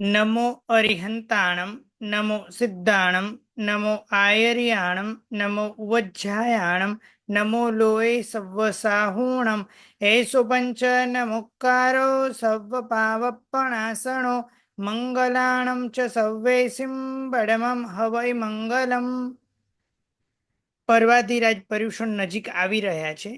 નમો અરિહંતાણમ નમો સિદ્ધાણમ નમો આયર્યાણમ નમો ઉવજ્જાયાણમ નમો લોય સવ્વસાહૂણમ એસો પંચ નમુકારો serve પાવપણાસણો મંગલાણમ ચ સવ્વેસિમ બડમમ હવય મંગલમ પર્વાધિરાજ પર્યુષણ નજીક આવી રહ્યા છે.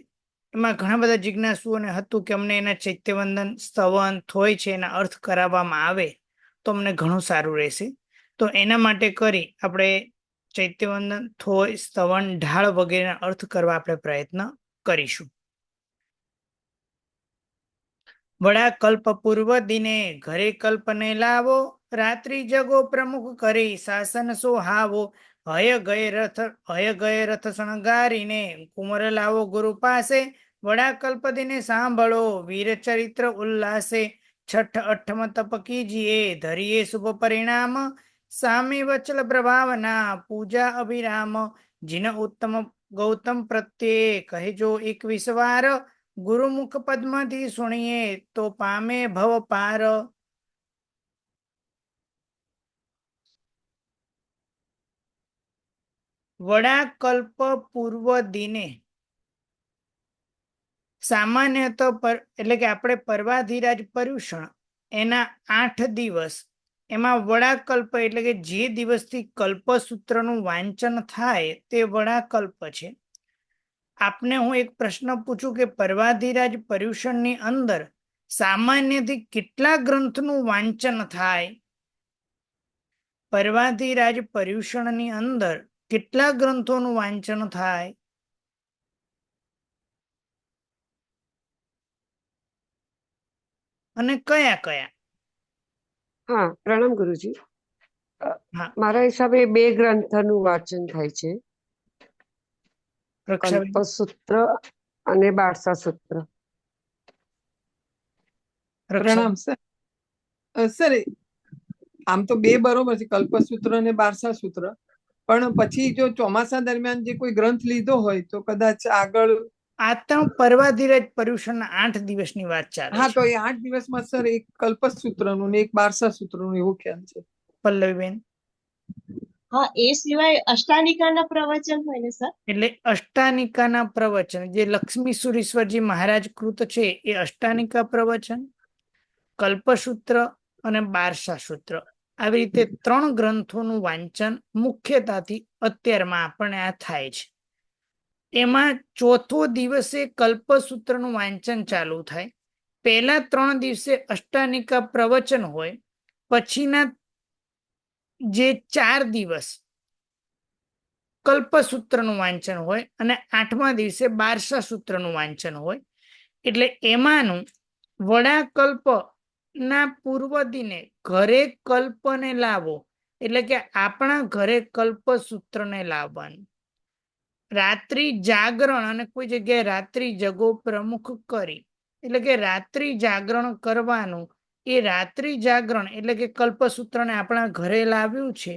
એમાં ઘણા બધા જિજ્ઞાસુઓને હતું કે અમને એના ચૈત્યવંદન સ્તવન થોય છે, એના અર્થ કરાવવામાં આવે. તો અમને ઘણું સારું રહેશે. તો એના માટે કરી આપણે ચૈત્યવંદન, થોય, સ્તવન, ઢાળ વગેરેના અર્થ કરવા આપણે પ્રયત્ન કરીશું. વડા કલ્પ પૂર્વ દિને ઘરે કલ્પને લાવો, રાત્રિ જગો પ્રમુખ કરી, શાસન સોહાવો, હય ગય રથ, હય ગય રથ શણગારીને કુંવર લાવો ગુરુ પાસે વડા કલ્પ દિને સાંભળો, વીર ચરિત્ર ઉલ્લાસે છઠ અઠમ તપ કીજીએ, ધરીએ શુભ પરિણામ. સામે વચલ પ્રભાવના, પૂજા અભિરામ. જીન ઉત્તમ ગૌતમ પ્રત્યે, કહેજો એકવીસ વાર. ગુરુમુખ પદ્મથી સુણીએ, તો પામે ભવ પાર. વડા કલ્પ પૂર્વ દિને સામાન્યત પર, એટલે કે આપણે પર્વાધિરાજ પર્યુષણ, એના આઠ દિવસ, એમાં વડાકલ્પ એટલે કે જે દિવસથી કલ્પસૂત્રનું વાંચન થાય તે વડાકલ્પ છે. આપને હું એક પ્રશ્ન પૂછું કે પર્વાધિરાજ પર્યુષણની અંદર સામાન્યથી કેટલા ગ્રંથનું વાંચન થાય? પર્વાધિરાજ પર્યુષણની અંદર કેટલા ગ્રંથોનું વાંચન થાય? અને કયા કયા? હા પ્રણામ ગુરુજી. મારા હિસાબે બે ગ્રંથનું વાંચન થાય છે. સૂત્ર અને બારસા સૂત્ર. પ્રણામ સર. સર આમ તો બે બરોબર છે કલ્પસૂત્ર અને બારસા સૂત્ર. પણ પછી જો ચોમાસા દરમિયાન જે કોઈ ગ્રંથ લીધો હોય તો કદાચ આગળ આ તો પર્વાધિરાજ પર્યુષણ આઠ દિવસની વાત ચાલે હા તો એ આઠ દિવસમાં સર એક કલ્પસૂત્રનું ને એક બારસા સૂત્રનું એવો ખ્યાલ છે. પલ્લવીબેન? હા એ સિવાય અષ્ટાનિકાના પ્રવચન હોય ને સર? એટલે અષ્ટાનિકાના પ્રવચન જે લક્ષ્મી સુરેશ્વરજી મહારાજ કૃત છે એ અષ્ટાનિકા પ્રવચન કલ્પસૂત્ર અને બારસા સૂત્ર આવી રીતે ત્રણ ગ્રંથોનું વાંચન મુખ્યતાથી અત્યારમાં આપણને આ થાય છે. એમાં ચોથો દિવસે કલ્પસૂત્રનું વાંચન ચાલુ થાય. પહેલા ત્રણ દિવસે અષ્ટાનિકા પ્રવચન હોય. પછીના જે ચાર દિવસ કલ્પસૂત્રનું વાંચન હોય અને આઠમા દિવસે બારસા સૂત્રનું વાંચન હોય. એટલે એમાંનું વડાકલ્પ ના પૂર્વ દિને ઘરે કલ્પને લાવો. એટલે કે આપણા ઘરે કલ્પસૂત્રને લાવવાનું. રાત્રિ જાગરણ અને કોઈ જગ્યાએ રાત્રિ જગો પ્રમુખ કરી. એટલે કે રાત્રિ જાગરણ કરવાનું, એ રાત્રિ જાગરણ એટલે કે કલ્પસૂત્રને આપણા ઘરે લાવ્યું છે.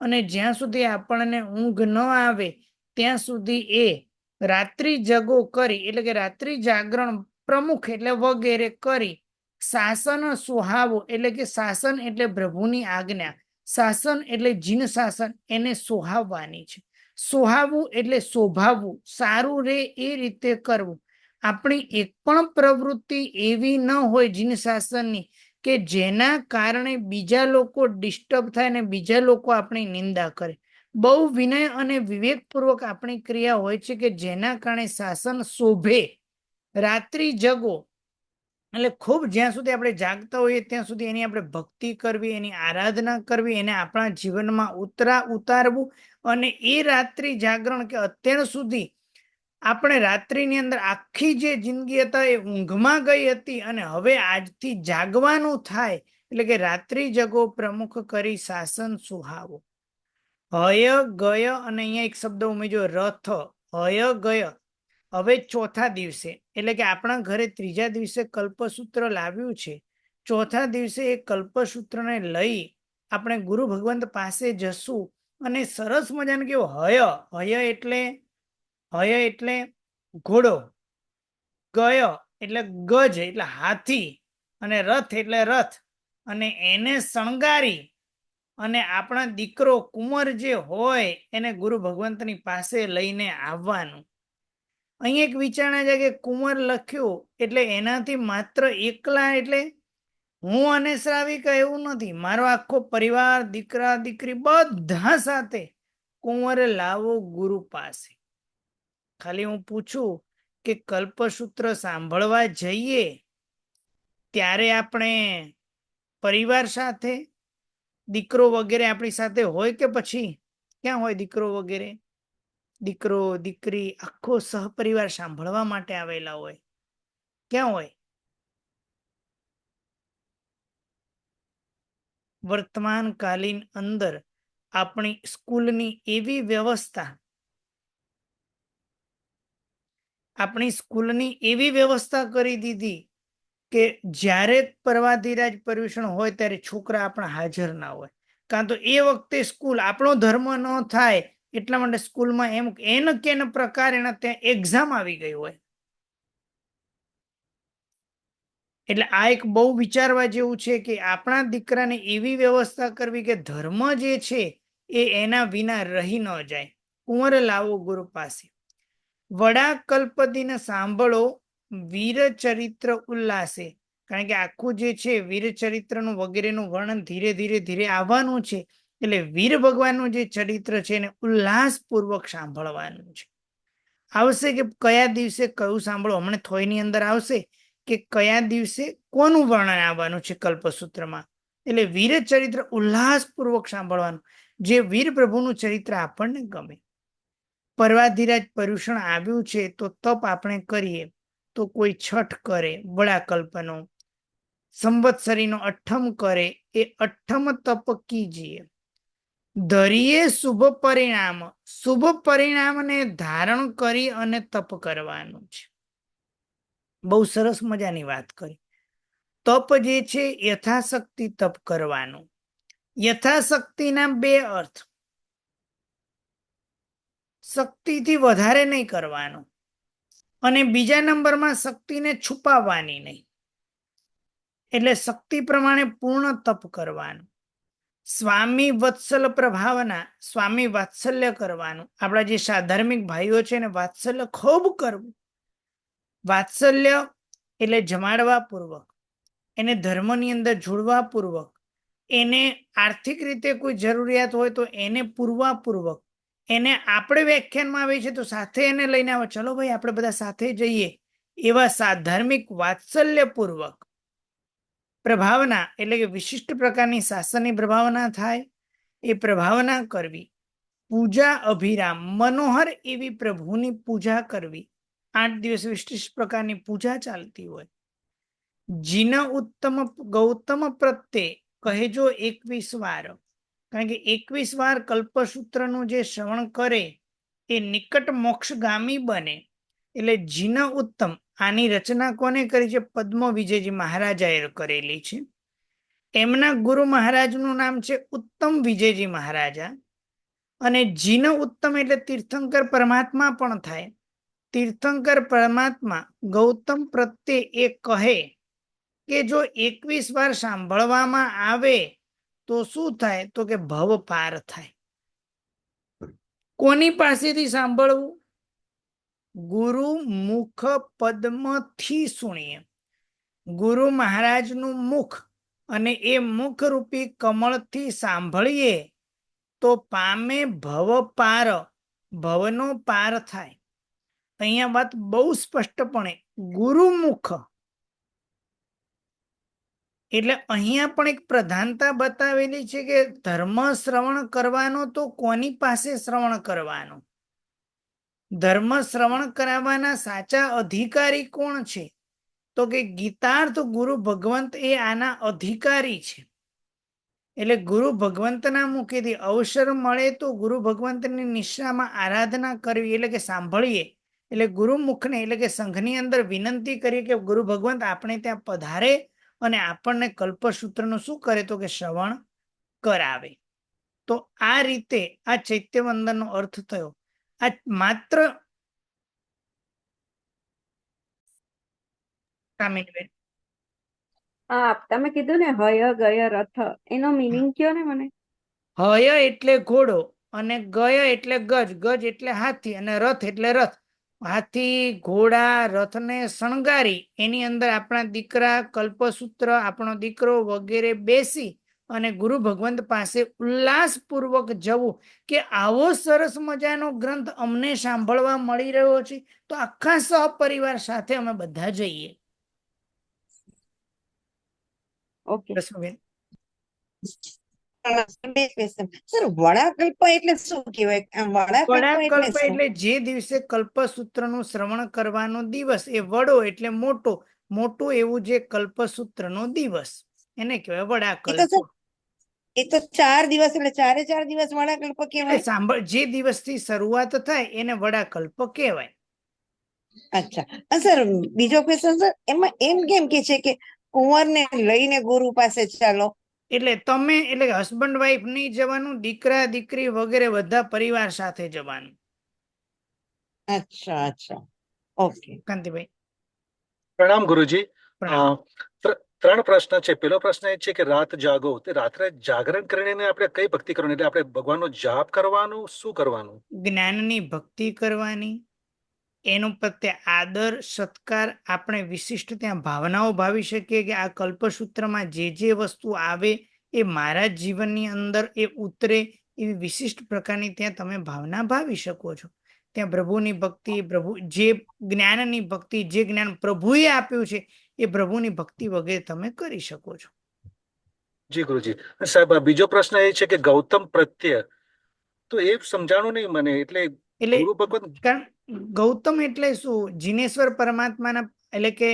અને જ્યાં સુધી આપણને ઊંઘ ન આવે, ત્યાં સુધી એ રાત્રિ જગો કરી, એટલે કે રાત્રિ જાગરણ પ્રમુખ એટલે વગેરે કરી શાસન સુહાવો, એટલે કે શાસન એટલે પ્રભુની આજ્ઞા. શાસન એટલે જીન શાસન, એને સુહાવવાની છે. સુહાવવું એટલે શોભાવવું સારું રે એ રીતે કરવું. આપણી એક પણ પ્રવૃત્તિ એવી ન હોય જીન શાસનની કે જેના કારણે બીજા લોકો ડિસ્ટર્બ થાય અને બીજા લોકો આપણી નિંદા કરે. બહુ વિનય અને વિવેકપૂર્વક આપણી ક્રિયા હોય છે કે જેના કારણે શાસન શોભે. રાત્રિ જગો. એટલે ખૂબ જ્યાં સુધી આપણે જાગતા હોઈએ ત્યાં સુધી એની આપણે ભક્તિ કરવી, એની આરાધના કરવી, એને આપણા જીવનમાં ઉતરા ઉતારવું અને એ રાત્રિ જાગરણ કે અત્યાર સુધી આપણે રાત્રિની અંદર આખી જે જિંદગી હતા એ ઊંઘમાં ગઈ હતી અને હવે આજથી જાગવાનું થાય એટલે કે રાત્રિ જગો પ્રમુખ કરી શાસન સુહાવો. હય ગય અને અહીંયા એક શબ્દ ઉમેર્યો, રથ. હય ગય. હવે ચોથા દિવસે, એટલે કે આપણા ઘરે ત્રીજા દિવસે કલ્પસૂત્ર લાવ્યું છે. ચોથા દિવસે એ કલ્પસૂત્રને લઈ આપણે ગુરુ ભગવંત પાસે જશું. અને સરસ મજાનું કેવું, હય હય એટલે હય એટલે ઘોડો, ગય એટલે ગજ એટલે હાથી, અને રથ એટલે રથ, અને એને શણગારી, અને આપણા દીકરો કુંવર જે હોય એને ગુરુ ભગવંતની પાસે લઈને આવવાનું. અહીં એક વિચારણા છે કે કુંવર લખ્યું એટલે એનાથી માત્ર એકલા એટલે હું અને શ્રાવિકા એવું નથી. મારો આખો પરિવાર, દીકરા, દીકરી બધા સાથે કુંવરે લાવો ગુરુ પાસે. ખાલી હું પૂછું કે કલ્પસૂત્ર સાંભળવા જઈએ ત્યારે આપણે પરિવાર સાથે, દીકરો વગેરે આપણી સાથે હોય કે પછી? ક્યાં હોય દીકરો વગેરે? દીકરો, દીકરી આખો સહપરિવાર સાંભળવા માટે આવેલા હોય. ક્યાં હોય? વર્તમાન કાલીન અંદર આપણી સ્કૂલની એવી વ્યવસ્થા. આપણી સ્કૂલની એવી વ્યવસ્થા કરી દીધી કે જ્યારે પર્વાધિરાજ પર્યુષણ હોય ત્યારે છોકરા આપણા હાજર ના હોય. કાં તો એ વખતે સ્કૂલ આપણો ધર્મ ન થાય એટલા માટે સ્કૂલમાં એમ એન કેન પ્રકાર ત્યાં એક્ઝામ આવી ગઈ હોય. એટલે આ એક બહુ વિચારવા જેવું છે કે આપણા દીકરાને એવી વ્યવસ્થા કરવી કે ધર્મ જે છે એ એના વિના રહી ન જાય. કુંવર લાવો ગુરુ પાસે. વડા કલ્પદીને સાંભળો, વીરચરિત્ર ઉલ્લાસે. કારણ કે આખું જે છે વીર ચરિત્રનું વગેરેનું વર્ણન ધીરે ધીરે ધીરે આવવાનું છે. એટલે વીર ભગવાનનું જે ચરિત્ર છે એને ઉલ્લાસપૂર્વક સાંભળવાનું છે. આવશે કે કયા દિવસે કયું સાંભળો? હમણાં થોયની અંદર આવશે. કે કયા દિવસે કોનું વર્ણન આવવાનું છે કલ્પસૂત્રમાં? એટલે વીર ચરિત્ર ઉલ્લાસપૂર્વક સાંભળવાનું, જે વીર પ્રભુનું ચરિત્ર આપણને ગમે. પર્વાધિરાજ પર્યુષણ આવ્યું છે તો તપ આપણે કરીએ, તો કોઈ છઠ કરે, વડાકલ્પનો, સંવત્સરીનો અઠ્ઠમ કરે, એ અઠ્ઠમ તપ કીજીએ. ધરીએ શુભ પરિણામ, શુભ પરિણામને ધારણ કરી અને તપ કરવાનું છે. બહુ સરસ મજાની વાત કરી. તપ જે છે યથાશક્તિ તપ કરવાનું. યથાશક્તિના બે અર્થ. શક્તિથી વધારે નહીં કરવાનું. અને બીજા નંબરમાં શક્તિને છુપાવવાની નહીં. એટલે શક્તિ પ્રમાણે પૂર્ણ તપ કરવાનું. સ્વામી વત્સલ પ્રભાવના, સ્વામી વાત્સલ્ય કરવાનું. આપણા જે સાધાર્મિક ભાઈઓ છે એને વાત્સલ્ય ખૂબ કરવું. વાત્સલ્ય એટલે જમાડવા પૂર્વક એને ધર્મની અંદર જોડવા પૂર્વક એને આર્થિક રીતે કોઈ જરૂરિયાત હોય તો એને પૂરવા પૂર્વક એને આપણે વ્યાખ્યાનમાં આવે છે તો સાથે એને લઈને આવે. ચલો ભાઈ, આપણે બધા સાથે જઈએ. એવા સાધાર્મિક વાત્સલ્ય પૂર્વક પ્રભાવના એટલે કે વિશિષ્ટ પ્રકારની શાસનની પ્રભાવના થાય, એ પ્રભાવના કરવી. પૂજા અભિરામ, મનોહર એવી પ્રભુની પૂજા કરવી. આઠ દિવસ વિશિષ્ટ પ્રકારની પૂજા ચાલતી હોય. જીન ઉત્તમ ગૌતમ પ્રત્યે કહેજો એકવીસ વાર. કારણ કે એકવીસ વાર કલ્પસૂત્રનું જે શ્રવણ કરે, એ નિકટ મોક્ષગામી બને. એટલે જીન ઉત્તમ, આની રચના કોને કરી છે? પદ્મ વિજયજી મહારાજાએ કરેલી છે. એમના ગુરુ મહારાજનું નામ છે ઉત્તમ વિજયજી મહારાજા. અને જીન ઉત્તમ એટલે તીર્થંકર પરમાત્મા પણ થાય. તીર્થંકર પરમાત્મા ગૌતમ પ્રત્યે એ કહે કે જો એકવીસ વાર સાંભળવામાં આવે તો શું થાય? તો કે ભવ પાર થાય. કોની પાસેથી સાંભળવું? ગુરુ મુખ પદ્મથી સુણીએ. ગુરુ મહારાજનું મુખ અને એ મુખ રૂપી કમળથી સાંભળીએ તો પામે ભવ પાર, ભવનો પાર થાય. અહીંયા વાત બહુ સ્પષ્ટપણે ગુરુમુખ. એટલે અહીંયા પણ એક પ્રધાનતા બતાવેલી છે કે ધર્મ શ્રવણ કરવાનો તો કોની પાસે શ્રવણ કરવાનો? ધર્મ શ્રવણ કરાવવાના સાચા અધિકારી કોણ છે? તો કે ગીતાર્થ ગુરુ ભગવંત એ આના અધિકારી છે. એટલે ગુરુ ભગવંતના મુખેથી અવસર મળે તો ગુરુ ભગવંતની નિશામાં આરાધના કરવી એટલે કે સાંભળીએ એટલે ગુરુમુખને એટલે કે સંઘની અંદર વિનંતી કરીએ કે ગુરુ ભગવંત આપણે ત્યાં પધારે અને આપણને કલ્પસૂત્રનું શું કરે તો કે શ્રવણ કરાવે. તો આ રીતે આ ચૈત્યવંદનનો અર્થ થયો. આ માત્ર કામિનીબેન હા તમે કીધું ને હય ગય રથ એનો મિનિંગ કયો ને મને? હય એટલે ઘોડો અને ગય એટલે ગજ ગજ એટલે હાથી અને રથ એટલે રથ. હાથી ઘોડા રથને શણગારી એની અંદર આપણા દીકરા કલ્પસૂત્ર આપણો દીકરો વગેરે બેસી અને ગુરુ ભગવંત પાસે ઉલ્લાસપૂર્વક જવું કે આવો સરસ મજાનો ગ્રંથ અમને સાંભળવા મળી રહ્યો છે તો આખા સહપરિવાર સાથે અમે બધા જઈએ ઓકે. સર વડાકલ્પ એટલે શું કહેવાય? આમ વડાકલ્પ એટલે વડાકલ્પ શું? એટલે જે દિવસે કલ્પસૂત્રનું શ્રવણ કરવાનો દિવસ એ વડો એટલે મોટો. મોટું એવું જે કલ્પસૂત્રનો દિવસ. એને કહેવાય વડાકલ્પ. એ તો ચાર દિવસ એટલે ચારે ચાર દિવસ વડાકલ્પ કહેવાય? સાંભળ જે દિવસથી શરૂઆત થાય એને વડાકલ્પ કહેવાય. અચ્છા. સર બીજો ક્વેશ્ચન સર એમાં એમ કેમ કે છે કે કુંવરને લઈને ગુરુ પાસે ચાલો એટલે તમે એટલે હસબન્ડ વાઈફ નહીં જવાનું દીકરા દીકરી વગેરે બધા પરિવાર સાથે જવાનું. અચ્છા અચ્છા. ઓકે. કાંતિભાઈ. પ્રણામ ગુરુજી. પ્રણામ. ત્રણ પ્રશ્ન છે. પેલો પ્રશ્ન એ છે કે રાત જાગો. તે રાત્રે જાગરણ કરીને આપણે કઈ ભક્તિ કરવાની? એટલે આપણે ભગવાનનો જાપ કરવાનું શું કરવાનું? જ્ઞાનની ભક્તિ કરવાની. એનું પ્રત્યે આદર સત્કાર આપણે વિશિષ્ટ ત્યાં ભાવનાઓ ભાવી શકીએ કે આ કલ્પસૂત્રમાં જે જે વસ્તુ આવે એ મારા જીવનની અંદર એ ઉતરે એવી વિશિષ્ટ પ્રકારની ત્યાં તમે ભાવના ભાવી શકો છો. ત્યાં પ્રભુની ભક્તિ પ્રભુ જે જ્ઞાનની ભક્તિ જે જ્ઞાન પ્રભુએ આપ્યું છે એ પ્રભુની ભક્તિ વગેરે તમે કરી શકો છો. જી ગુરુજી. સાહેબ બીજો પ્રશ્ન એ છે કે ગૌતમ પ્રત્યે તો એ સમજાણું નહીં મને એટલે એટલે ગુરુ ભગવાન ગૌતમ એટલે શું? જીનેશ્વર પરમાત્માના એટલે કે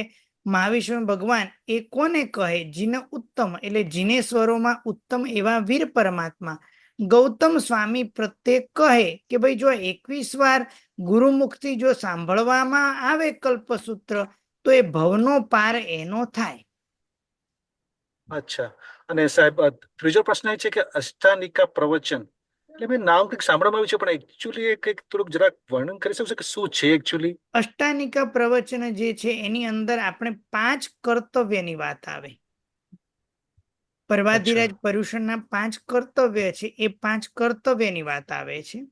મહાવિષ્ણુ ભગવાન એ કોને કહે? જીને ઉત્તમ, એટલે જીનેશ્વરોમાં ઉત્તમ એવા વીર પરમાત્મા. ગૌતમ સ્વામી પ્રત્યે કહે કે ભાઈ જો એકવીસ વાર ગુરુમુખથી જો સાંભળવામાં આવે કલ્પસૂત્ર, તો એ ભવનો પાર એનો થાય. અચ્છા. અને સાહેબ ત્રીજો પ્રશ્ન એ છે કે અષ્ટાનિકા પ્રવચન એટલે મેં નામ કંઈક સાંભળવામાં આવ્યું છે પણ એકચ્યુઅલી એ કંઈક થોડુંક જરાક વર્ણન કરી શકશો કે શું છે એકચ્યુઅલી અષ્ટાનિકા પ્રવચન જે છે એની અંદર આપણે પાંચ કર્તવ્યની વાત આવે. પર્વાધિરાજ પર્યુષણના પાંચ કર્તવ્ય છે એ પાંચ કર્તવ્યની વાત આવે છે.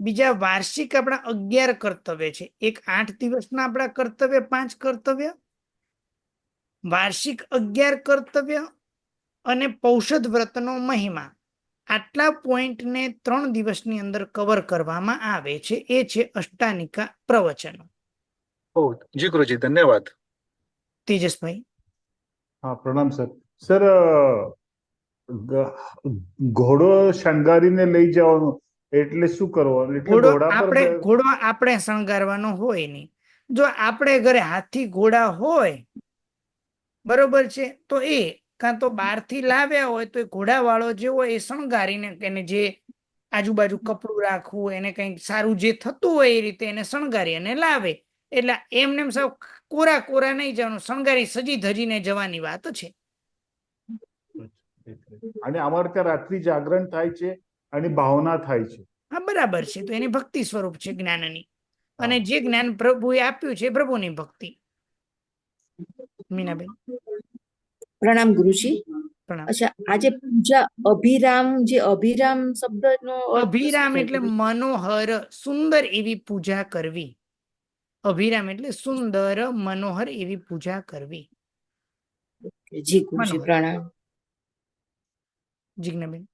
બીજા વાર્ષિક આપણા અગિયાર કર્તવ્ય છે એક આઠ દિવસના આપણા કર્તવ્ય પાંચ કર્તવ્ય. વાર્ષિક અગિયાર કર્તવ્ય અને પૌષધ વ્રતનો મહિમા. આટલા પોઈન્ટને ત્રણ દિવસની અંદર કવર કરવામાં આવે છે. એ છે અષ્ટાનિકા પ્રવચનો. ઓ જી ગુરુજી ધન્યવાદ. તેજસભાઈ. હા પ્રણામ સર. સર ઘોડો શણગારીને લઈ જવાનો એટલે શું કરવાનું? ઘોડો આપણે ઘોડો આપણે શણગારવાનો હોય નહીં. જો આપણે ઘરે હાથી ઘોડા હોય બરોબર છે તો એ કાં તો બહારથી લાવ્યા હોય તો એ ઘોડાવાળો જે હોય એ શણગારીને એને જે આજુબાજુ કપડું રાખવું એને કંઈક સારું જે થતું હોય એ રીતે એને શણગારી અને લાવે. એટલે એમને એમ સાવ કોરા કોરા નહીં જવાનું શણગારી સજી ધજીને જવાની વાત છે. અને અમારે ત્યાં રાત્રિ જાગરણ થાય છે અને ભાવના થાય છે. હા બરાબર છે. તો એની ભક્તિ સ્વરૂપ છે જ્ઞાનની. અને જે જ્ઞાન પ્રભુએ આપ્યું છે પ્રભુની ભક્તિ. મીનાબેન. પ્રણામ ગુરુજી. અચ્છા આજે પૂજા અભિરામ જે અભિરામ શબ્દનો અભિરામ એટલે મનોહર સુંદર એવી પૂજા કરવી. અભિરામ એટલે સુંદર મનોહર એવી પૂજા કરવી. જી ગુરુજી પ્રણામ. જીજ્ઞાબેન.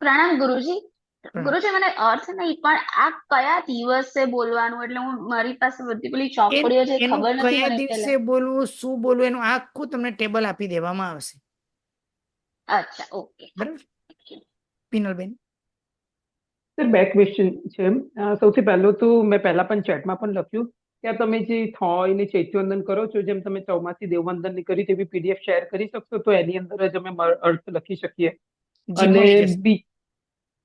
પ્રણામ ગુરુજી. ગુરુજી મને અર્થ નહીં પણ આ કયા દિવસે બોલવાનું? એટલે હું મારી પાસે બધી પેલી ચોપડીઓ છે ખબર નથી કયા દિવસે બોલવું શું બોલવું એનું આખું તમને ટેબલ આપી દેવામાં આવશે. અચ્છા ઓકે. બરાબર? પિનલબેન? સર બે ક્વેશ્ચન છે. સૌથી પહેલું તો મેં પહેલા પણ ચેટમાં પણ લખ્યું કે તમે જે થોય ને ચૈત્યવંદન કરો છો જેમ તમે ચોમાસી દેવવંદનની કરી તેવી પીડીએફ શેર કરી શકશો તો એની અંદર જ અમે અર્થ લખી શકીએ. અને બી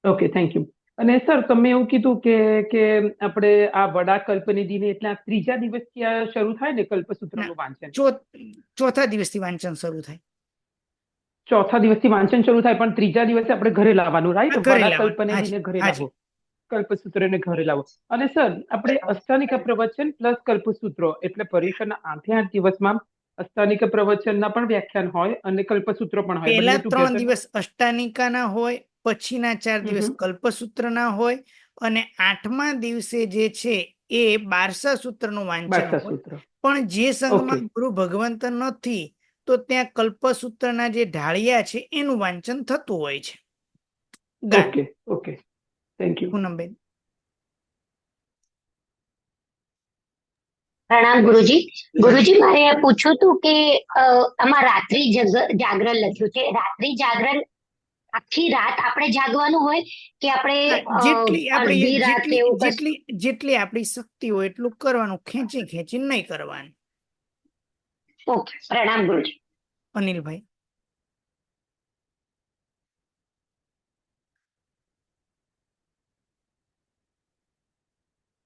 ઓકે થેન્ક યુ અને સર તમે એવું કીધું કે કે આપણે આ વડા કલ્પનિધિને એટલે આ ત્રીજા દિવસથી આ શરૂ થાય ને કલ્પસૂત્રનું વાંચન? ચોથા દિવસથી વાંચન શરૂ થાય. ચોથા દિવસથી વાંચન શરૂ થાય પણ ત્રીજા દિવસે આપણે ઘરે લાવવાનું રાઈટ વડા. કલ્પનિધિને ઘરે હાજી, લાવો કલ્પસૂત્રને ઘરે લાવો અને સર આપણે અષ્ટાનિકા પ્રવચન પ્લસ કલ્પસૂત્રો એટલે પરીક્ષાના આઠે આઠ દિવસમાં અષ્ટાનિકા પ્રવચનના પણ વ્યાખ્યાન હોય અને કલ્પસૂત્રો પણ હોય. પહેલા ત્રણ દિવસ અષ્ટાનિકાના હોય પછીના ચાર દિવસ કલ્પસૂત્રના હોય અને આઠમા દિવસે જે છે એ બારસા સૂત્રનું વાંચન હોય. પણ જે સંઘમાં ગુરુ ભગવંત નથી તો ત્યાં કલ્પસૂત્રના જે ઢાળિયા છે એનું વાંચન થતું હોય છે. Okay okay. Thank you Poonamben. પ્રણામ ગુરુજી. ગુરુજી મારે પૂછ્યું હતું કે આમાં રાત્રિ જાગરણ લખ્યું છે. રાત્રિ જાગરણ આખી રાત આપણે જાગવાનું હોય કે આપણે જેટલી આપણી જેટલી જેટલી આપણી શક્તિ હોય એટલું કરવાનું ખેંચી ખેંચી નહીં કરવાનું. ઓકે પ્રણામ ગુરુજી. અનિલભાઈ.